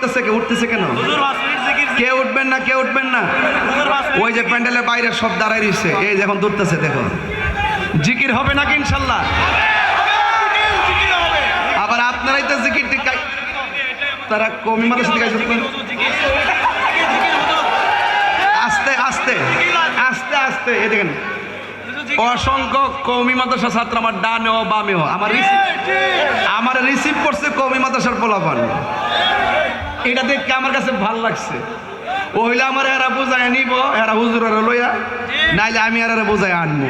করতেছে কে? উঠতেছে কেন? কে উঠবেন না কে উঠবেন না? ওই যে প্যান্ডেলের বাইরে সব দাঁড়াই রয়েছে এই যে এখন দূরতেছে দেখো। জিকির হবে নাকি ইনশাল্লাহ? আবার আপনারাই তো জিকির তারা কমি মাদের সাথে গাইছে আস্তে আস্তে আস্তে আস্তে। এই দেখেন অসংখ্য কৌমি মাদ্রাসা ছাত্র আমার ডানেও বামেও। আমার রিসিভ আমার রিসিভ করছে কৌমি মাদ্রাসার পোলাপান। এটা দেখে আমার কাছে ভালো লাগছে। ও হইলে আমার এরা বোঝায় নিব এরা হুজুর লইয়া নাইলে আমি আর এরা বোঝায় আনব।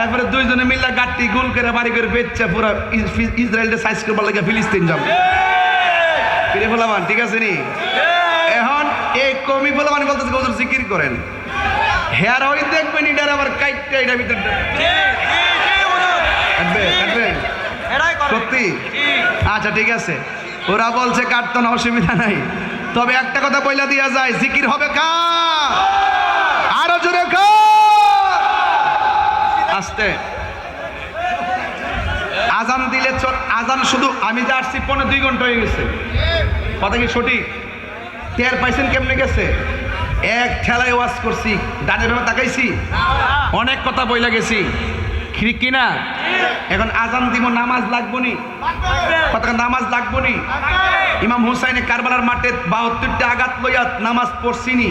এরপরে দুইজনে মিল্লা গাট্টি গোল করে বাড়ি করে বেচছে পুরো ইসরায়েলটা সাইজ করবার লাগে ফিলিস্তিন যাবে। কিরে বলামান ঠিক আছে নি? এখন এই কমি বলামান বলতেছে হুজুর জিকির করেন। হেয়ার অয়েল দেখবেন এটার আবার কাইটটা এটা ভিতরে কাটবে কাটবে? সত্যি? আচ্ছা ঠিক আছে। ওরা বলছে কাটতো না অসুবিধা নাই। তবে একটা কথা বইলা দিয়া যায়, জিকির হবে কা আরও জোরে আস্তে। আজান দিলে আজান শুধু আমি যে আসছি পনেরো দুই ঘণ্টা হয়ে গেছে। কথা কি সঠিক? টের পাইছেন কেমনে গেছে? এক ঠেলায় ওয়াজ করছি ভাবে তাকাইছি। অনেক কথা বইলা গেছি। ঠিক কিনা এখন আজান দিব নামাজ লাগবো নি। কথা নামাজ লাগবো নি? ইমাম হুসাইনে কারবালার মাঠে বাহাত্তরটা আঘাত লইয়া নামাজ পড়ছিনি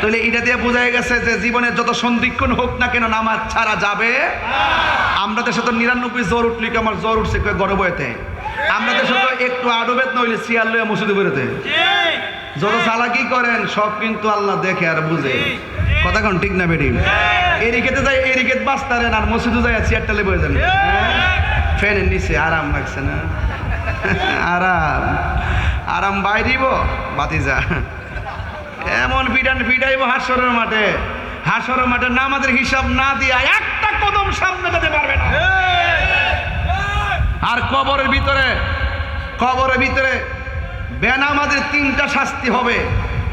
তাহলে এটা দিয়ে বোঝা গেছে যে জীবনে যত সন্দিক্ষণ হোক না কেন নামাজ ছাড়া যাবে। আমরা দেশে তো নিরানব্বই জ্বর উঠলি কি আমার জ্বর উঠছে গড় বয়েতে আমরা দেশে তো একটু আডবেদ নইলে সিয়ার লইয়া মসজিদে বেরোতে। যত চালাকি করেন সব কিন্তু আল্লাহ দেখে আর বুঝে। কথা কোন ঠিক না বেটি এরিকেতে যাই এরিকেত বাস্তারেন আর মসজিদে যাই চেয়ারটা লেবে যান ফ্যানের নিচে আরাম লাগছে না? আরাম। আরাম বাইরিব বাতি যা এমন বিডান বিডাইব হাসরের মাঠে। হাসরের মাঠে না নামাজের হিসাব না দিয়া একটা কদম সামনে যেতে পারবে না। আর কবরের ভিতরে কবরের ভিতরে বেনামাজের তিনটা শাস্তি হবে।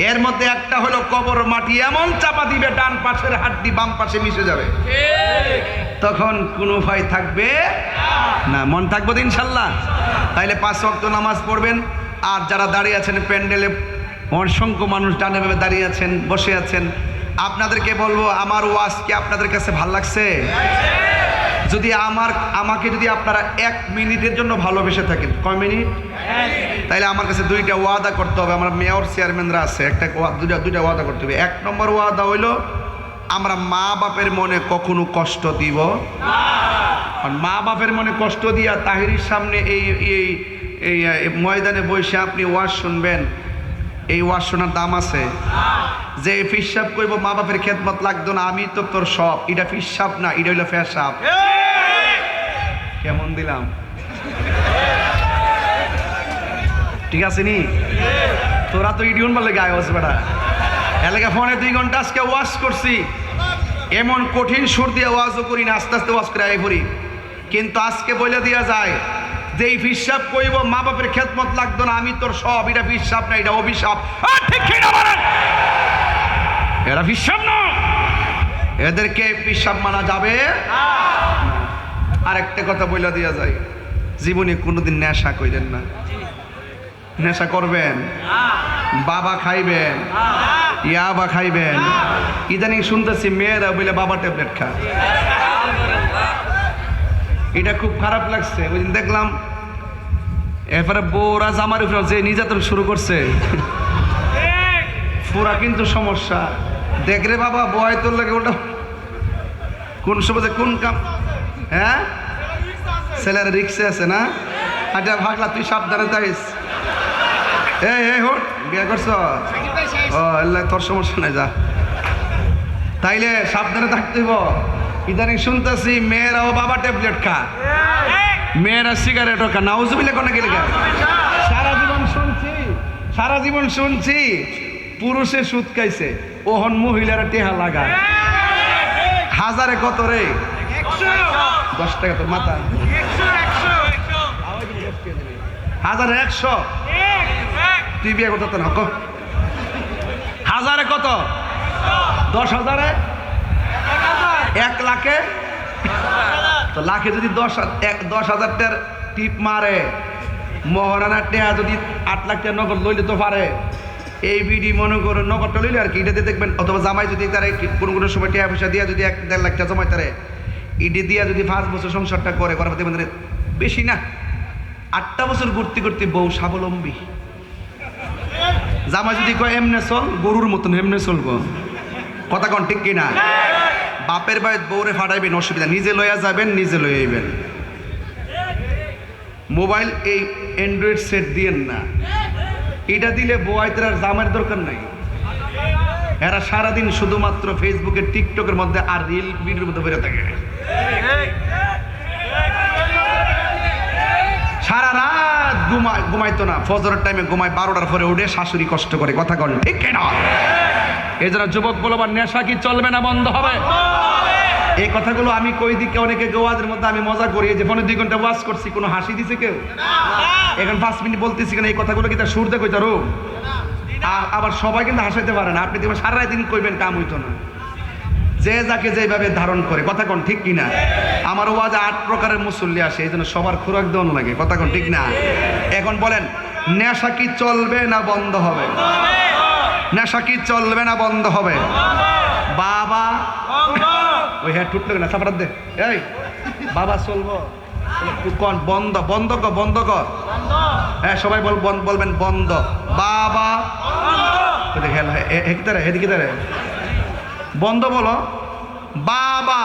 এর মধ্যে একটা হলো কবর মাটি, এমন চাপা দিবে ডান পাশের হাড্ডি বাম পাশে মিশে যাবে। তখন কোনো ভয় থাকবে না, মন থাকব তো ইনশাল্লাহ। তাইলে পাঁচ ওয়াক্ত নামাজ পড়বেন, আর যারা দাঁড়িয়ে আছেন প্যান্ডেলে, অসংখ্য মানুষ ডানে ভাবে দাঁড়িয়ে আছেন, বসে আছেন। আপনাদেরকে বলব, আমার ওয়াজ কি আপনাদের কাছে ভালো লাগছে? যদি আমার, আমাকে যদি আপনারা এক মিনিটের জন্য ভালোবেসে থাকেন, কয় মিনিট? তাহলে আমার কাছে দুইটা ওয়াদা করতে হবে। আমার মেয়র চেয়ারম্যানরা আছে, একটা দুইটা দুইটা ওয়াদা করতে হবে। এক নম্বর ওয়াদা হইল, আমরা মা বাপের মনে কখনো কষ্ট দিব মা বাপের মনে কষ্ট দিয়া তাহিরির সামনে এই এই ময়দানে বসে আপনি ওয়াজ শুনবেন। এই ওয়াজ দাম আছে। যে ফিসাব করব মা বাপের খেদমত লাগতো না, আমি তো তোর সব। এটা ফিসাব না, এটা হইল ফেসাব কেমন দিলাম? ঠিক আছে নি? তোরা তো ইডিয়ন বলে গায়ে বসে বেটা এলাকা ফোনে দুই ঘণ্টা আজকে ওয়াশ করছি। এমন কঠিন সুর দিয়ে ওয়াজও করি না, আস্তে আস্তে ওয়াজ করে আই করি কিন্তু আজকে বলে দেওয়া যায় যে এই ফিসাব কইব মা বাপের খেদমত লাগতো না, আমি তোর সব, এটা ফিসাব না, এটা অভিশাপ? এরা ফিসাব না। এদেরকে ফিসাব মানা যাবে আর একটা কথা বলে দেওয়া যায় জীবনে কোনোদিন নেশা কইলেন না। নেশা করবেন। বাবা খাইবেন। ইয়াবা খাইবেন। ইদানিং শুনতেছি মেয়েরা বলে বাবা ট্যাবলেট খা এটা খুব খারাপ লাগছে। ওই দেখলাম এরপরে বউরা জামার উপরে যে নির্যাতন শুরু করছে, পুরা কিন্তু সমস্যা। দেখ রে বাবা বয় তোর লাগে ওটা কোন সময় কোন কাম হ্যাঁ? ছেলের রিক্সে আছে না? আচ্ছা ভাগলা, তুই সাবধানে যাইস। এই এই, হোট, বিয়ে করছ? ও, আল্লাহ, তোর সমস্যা নাই, যা। তাইলে সাবধানে থাকতে হইব। ইদানিং শুনতেছি মেয়েরা ও বাবা ট্যাবলেট খা মেয়েরা সিগারেটও খা নাউজুবিল্লা কোনে গেলে? সারা জীবন শুনছি, সারা জীবন শুনছি, পুরুষে সুদ খাইছে, ওহন মহিলারা টেহা লাগায় হাজারে কত রে? দশ টাকা তোর মাথা। হাজারে একশো? তুই বিয়ে করতে না হাজারে কত? দশ হাজারে? এক লাখে? তো লাখে যদি দশ দশ হাজারটার টিপ মারে, মহারানার টেহা যদি আট লাখ টাকা নগদ লইলে তো পারে। এই বিডি মনে করো নগদটা লইলে আর কি, এটাতে দেখবেন, অথবা জামাই যদি তারা কোনো কোনো সময় টাকা পয়সা দিয়া যদি এক, দেড় লাখ টাকা জমাই তারে, ইডি দিয়া যদি পাঁচ বছর সংসারটা করে, করার তাহলে বেশি না, আটটা বছর ঘুরতে ঘুরতে বউ স্বাবলম্বী। জামাই যদি কয়, এমনে চল, গরুর মতন এমনে চলবো কথা কন ঠিক কিনা? বাপের বাড়ির বউরে ফাটাইবেন, অসুবিধা নিজে লইয়া যাবেন, নিজে লইয়া আইবেন। মোবাইল এই অ্যান্ড্রয়েড সেট দিয়েন না। এটা দিলে বউয়াইতে আর জামের দরকার নাই। এরা সারাদিন শুধুমাত্র ফেসবুকে টিকটকের মধ্যে আর রিল ভিডিওর মধ্যে বেরো থাকে। সারা রাত ঘুমায় ঘুমাইতো না। ফজরের টাইমে ঘুমায়, বারোটার পরে উঠে শাশুড়ি কষ্ট করে। কথা কন, ঠিক কেনা এই জন্য যুবক বলবার নেশা কি চলবে না বন্ধ হবে? এই কথাগুলো আমি কই দিকে অনেকে গোয়াজের মধ্যে আমি মজা করি যে ফোনে দুই ঘণ্টা ওয়াজ করছি কোনো হাসি দিছে কেউ? এখন পাঁচ মিনিট বলতেছি কেন এই কথাগুলো কি তার সুর দেখো তারও আবার সবাই কিন্তু হাসাইতে পারে না। আপনি দেখবেন সারা দিন কইবেন কাম হইতো না। যে যাকে যেভাবে ধারণ করে কথা কোন ঠিক কিনা? আমার ওয়াজে আট প্রকারের মুসল্লি আসে এই জন্য সবার খোরাক দেওয়ানো লাগে কথা কোন ঠিক না? এখন বলেন নেশা কি চলবে না বন্ধ হবে? নেশা কি চলবে না বন্ধ হবে? বাবা। ওই হ্যাঁ টুটলো না সাপড়াত দে। এই বাবা চলবো। কন বন্ধ বন্ধ কর বন্ধ কর। হ্যাঁ সবাই বল বন- বলবেন বন্ধ। বাবা। ওই দেখ, হেল- হে- হে- হেদিকে হেদিকে দাঁড়ে বন্ধ বলো। বাবা।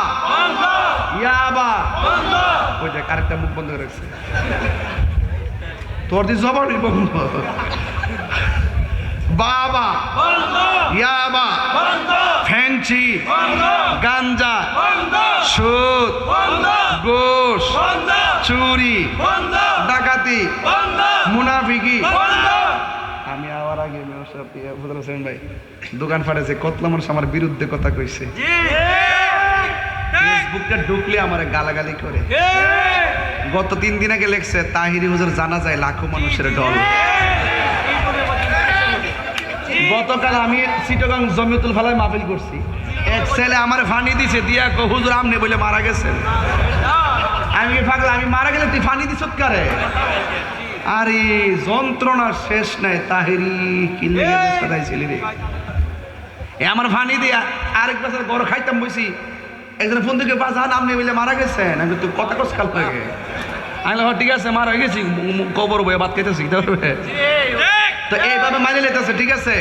ইয়াবা ওই দেখ আরেকটা মুখ বন্ধ করে রাখছে। তোর দিয়ে জবানই বন্ধ। বাবা ইয়াবা ফ্যান্সি গাঞ্জা সুদ গোশ চুরি ডাকাতি মুনাফিকি। আমি আবার আগে হোসেন ভাই দোকান ফাটেছে কতলা মানুষ আমার বিরুদ্ধে কথা কইছে। ফেসবুকটা ঢুকলে আমার গালাগালি করে। গত তিন দিন আগে লেখছে তাহিরি হুজুর জানা যায় লাখো মানুষের দল গতকাল আমি চিটগাং জমিয়তুল ফালায় মাহফিল করছি। এক ছেলে আমার ফানি দিছে, দিয়া কো, হুজুর, আমনে বলে মারা গেছেন। আমি কি পাগলা? আমি মারা গেলে তুই ফানি দিছ কারে আরে যন্ত্রণার শেষ নাই, তাহেরি কিনলে রে। এ আমার ফানি দিয়া আরেক বছর গড় খাইতাম বসি একজন ফোন থেকে বাস আন আপনি বলে মারা গেছেন। আমি তুই কথা কস কাল লাগে আমি ঠিক আছে, মারা গেছি, মু- মু- কবর বয়ে বাদ খেতেছি পারবে তো এইভাবে মানে লেতেছে ঠিক আছে?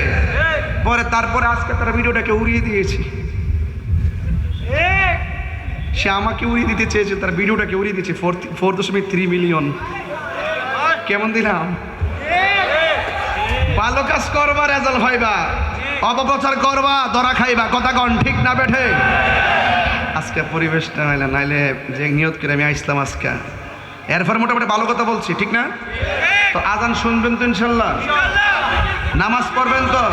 পরে তারপরে আজকে তারা ভিডিওটাকে উড়িয়ে দিয়েছি। সে আমাকে উড়িয়ে দিতে চেয়েছে তার ভিডিওটাকে উড়িয়ে দিয়েছে ফোর ফোর দশমিক থ্রি মিলিয়ন কেমন দিলাম? ভালো কাজ করবা রেজাল্ট হইবা। অপপ্রচার করবা ধরা খাইবা কথা কন ঠিক না বেঠে? আজকে পরিবেশটা নাইলে নাইলে যে নিয়ত করে আমি আইসলাম আজকে। এরপর মোটামুটি ভালো কথা বলছি ঠিক না? তো আজান শুনবেন তো ইনশাল্লাহ। নামাজ পড়বেন তো?